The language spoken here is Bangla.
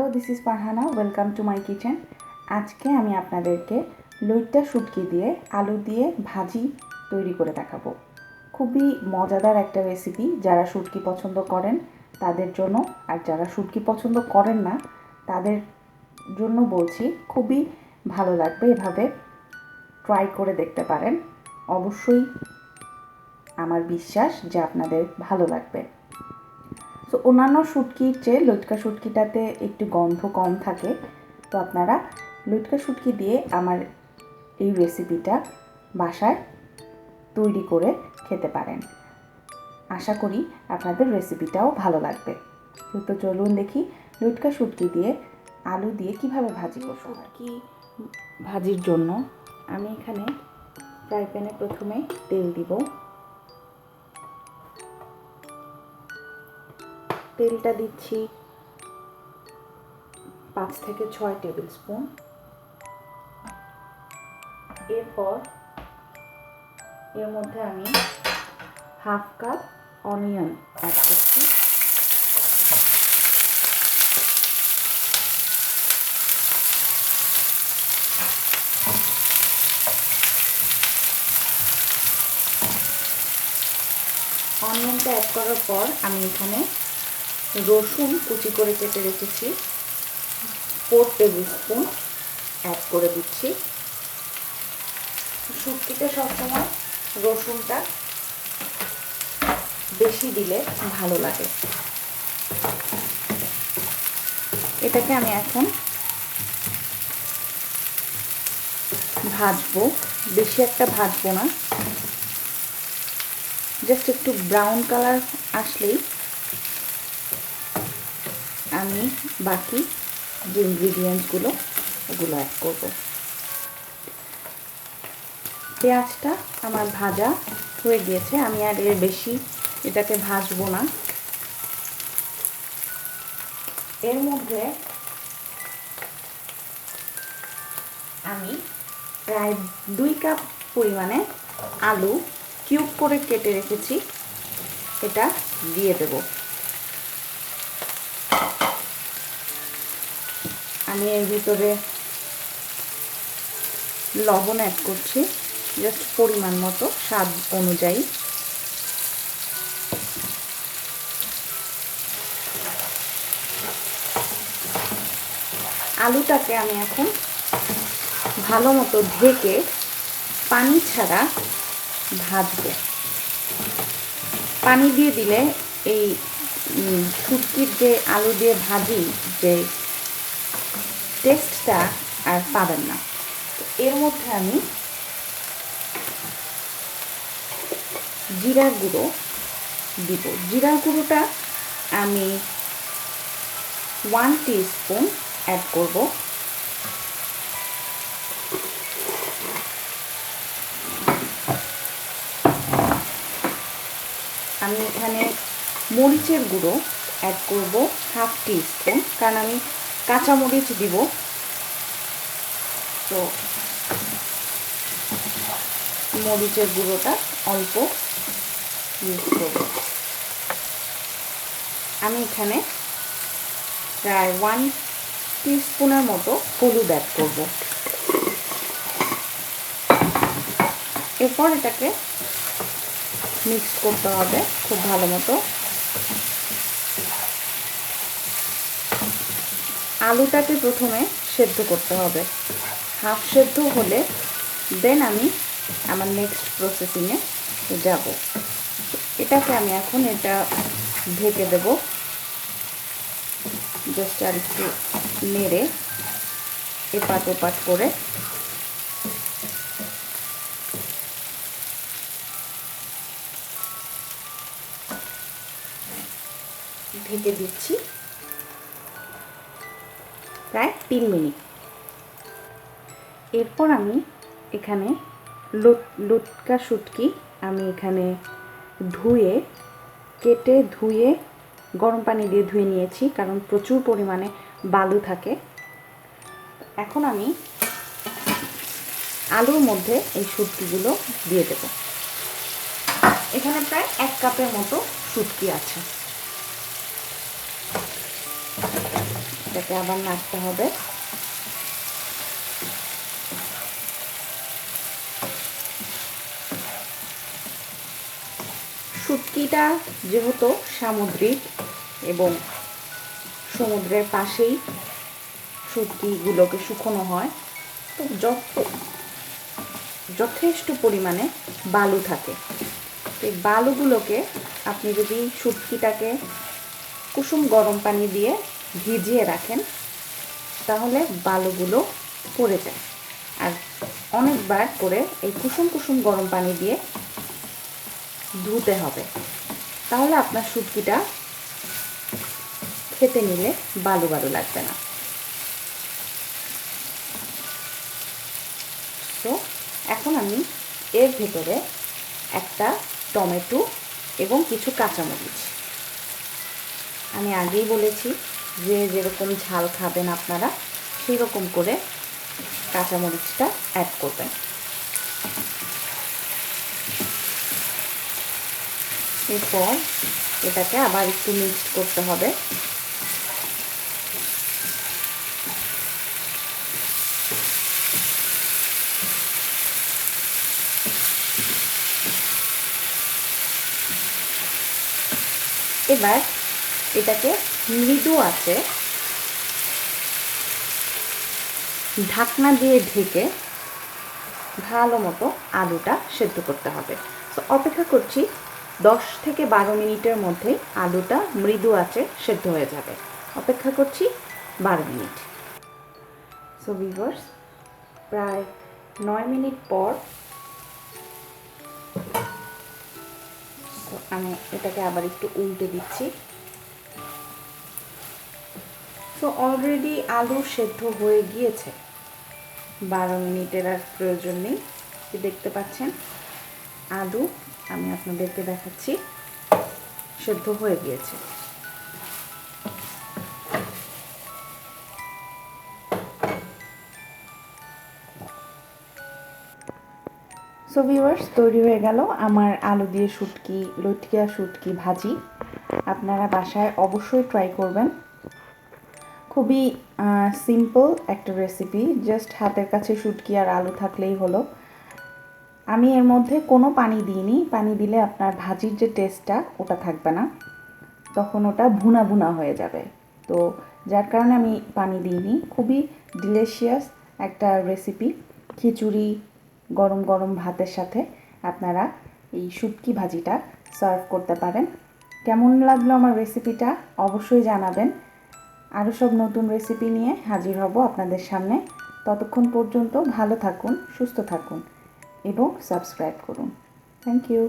Hello this is Farhana welcome to my kitchen আজকে আমি আপনাদেরকে লইট্টা শুটকি দিয়ে আলু দিয়ে ভাজি তৈরি করে দেখাবো। খুবই মজাদার একটা রেসিপি যারা শুটকি পছন্দ করেন তাদের জন্য, আর যারা শুটকি পছন্দ করেন না, তাদের জন্য বলছি, খুবই ভালো লাগবে এভাবে ট্রাই করে দেখতে পারেন। অবশ্যই আমার বিশ্বাস যে আপনাদের ভালো লাগবে। সো অন্যান্য শুটকির চেয়ে লটকা শুটকিটাতে একটু গন্ধ কম থাকে। তো আপনারা লটকা শুটকি দিয়ে আমার এই রেসিপিটা বাসায় তৈরি করে খেতে পারেন। আশা করি আপনাদের রেসিপিটাও ভালো লাগবে। তো- চলুন দেখি লুটকা শুটকি দিয়ে আলু দিয়ে কীভাবে ভাজি হয় শুটকি ভাজির জন্য আমি এখানে ফ্রাই প্যানে প্রথমে তেল দিব। তেলটা দিচ্ছি পাঁচ থেকে ছয় টেবিল স্পুন। এরপর এর মধ্যে আমি হাফ কাপ অনিয়ন অ্যাড করছি। অনিয়নটা অ্যাড করার পর আমি এখানে রসুন কুচি করে কেটে রেখেছি। ফোর টেবিল স্পুন অ্যাড করে দিচ্ছি। শুটকিতে সবসময় রসুনটা বেশি দিলে ভালো লাগে। এটাকে আমি এখন ভাজবো। বেশি একটা ভাজবো না। জাস্ট একটু ব্রাউন কালার আসলেই আমি বাকি যে ইনগ্রিডিয়েন্টসগুলো ওগুলো অ্যাড করব। পেঁয়াজটা আমার ভাজা হয়ে গিয়েছে। আমি আর এর বেশি এটাকে ভাজবো না। এর মধ্যে আমি প্রায় দুই কাপ পরিমাণে আলু কিউব করে কেটে রেখেছি। এটা দিয়ে দেব। আমি এর ভিতরে লবণ অ্যাড করছি জাস্ট পরিমাণ মতো, স্বাদ অনুযায়ী। আলুটাকে আমি এখন ভালো মতো ঢেকে পানি ছাড়া ভাজবো। পানি দিয়ে দিলে এই শুটকির যে আলু দিয়ে ভাজি, যে টেস্টটা আর পাবেন না। এর মধ্যে আমি জিরা গুঁড়ো দিব। জিরা গুঁড়োটা আমি ওয়ান স্পুন অ্যাড করব আমি এখানে মরিচের গুঁড়ো অ্যাড করব হাফ স্পুন কারণ আমি কাঁচা মরিচ দিব। তো মরিচের গুঁড়োটা অল্প ইউজ করব। আমি এখানে প্রায় ওয়ান স্পুনের মতো হলুদ অ্যাড করব। এরপর এটাকে মিক্স করতে হবে খুব ভালো মতো। আলুটাকে প্রথমে সেদ্ধ করতে হবে। হাফ সেদ্ধ হলে দেন আমি আমার নেক্সট প্রসেসিংয়ে যাব। এটাকে আমি এখন এটা ঢেকে দেব। জাস্ট আর একটু নেড়ে এপাট ওপাট করে। ঢেকে দিচ্ছি। প্রায় তিন মিনিট। এরপর আমি এখানে লুট, লুটকা শুটকি আমি এখানে ধুয়ে, কেটে ধুয়ে, গরম পানি দিয়ে ধুয়ে নিয়েছি কারণ প্রচুর পরিমাণে বালু থাকে। এখন আমি আলুর মধ্যে এই শুটকিগুলো দিয়ে দেব। এখানে প্রায় এক কাপের মতো শুটকি আছে। এটাকে আবার নাড়তে হবে। শুটকিটা যেহেতু সামুদ্রিক এবং সমুদ্রের পাশেই শুটকিগুলোকে শুকনো হয়, তো যথেষ্ট পরিমাণে বালু থাকে। তো এই বালুগুলোকে আপনি যদি শুটকিটাকে কুসুম গরম পানি দিয়ে ভিজিয়ে রাখেন, তাহলে বালুগুলো পড়ে যায়। আর অনেকবার করে এই কুসুম কুসুম গরম পানি দিয়ে ধুতে হবে। তাহলে আপনার শুটকিটা খেতে নিলে বালু বালু লাগবে না। তো এখন আমি এর ভেতরে একটা টমেটো এবং কিছু কাঁচামরিচ। আমি আগেই বলেছি যে যেরকম ঝাল খাবেন আপনারা সেই রকম করে কাঁচামরিচটা অ্যাড করবেন। এরপর এটাকে আবার একটু মিক্সড করতে হবে। এবার এটাকে মৃদু আছে। ঢাকনা দিয়ে ঢেকে ভালো মতো আলুটা সেদ্ধ করতে হবে। তো অপেক্ষা করছি দশ থেকে বারো মিনিটের মধ্যেই আলুটা মৃদু আছে, সেদ্ধ হয়ে যাবে। অপেক্ষা করছি বারো মিনিট। সো ভিভার্স প্রায় নয় মিনিট পর আমি এটাকে আবার একটু উল্টে দিচ্ছি। তো অলরেডি আলু সেদ্ধ হয়ে গিয়েছে। বারো মিনিটের আর প্রয়োজন নেই। দেখতে পাচ্ছেন, আলু আমি আপনাদেরকে দেখাচ্ছি, সেদ্ধ হয়ে গিয়েছে। সো ভিউয়ার্স তৈরি হয়ে গেল আমার আলু দিয়ে শুটকি, লটকিয়া শুটকি ভাজি। আপনারা বাসায় অবশ্যই ট্রাই করবেন। খুবই সিম্পল একটা রেসিপি জাস্ট হাতের কাছে শুটকি আর আলু থাকলেই হলো। আমি এর মধ্যে কোনো পানি দিইনি, পানি দিলে আপনার ভাজির যে টেস্টটা ওটা থাকবে না। তখন ওটা ভুনা ভুনা হয়ে যাবে। তো যার কারণে আমি পানি দিইনি। খুবই ডিলিশিয়াস একটা রেসিপি খিচুড়ি গরম গরম ভাতের সাথে আপনারা এই শুটকি ভাজিটা সার্ভ করতে পারেন। কেমন লাগল আমার রেসিপিটা অবশ্যই জানাবেন। আরও সব নতুন রেসিপি নিয়ে হাজির হব আপনাদের সামনে। ততক্ষণ পর্যন্ত ভালো থাকুন, সুস্থ থাকুন এবং সাবস্ক্রাইব করুন। Thank you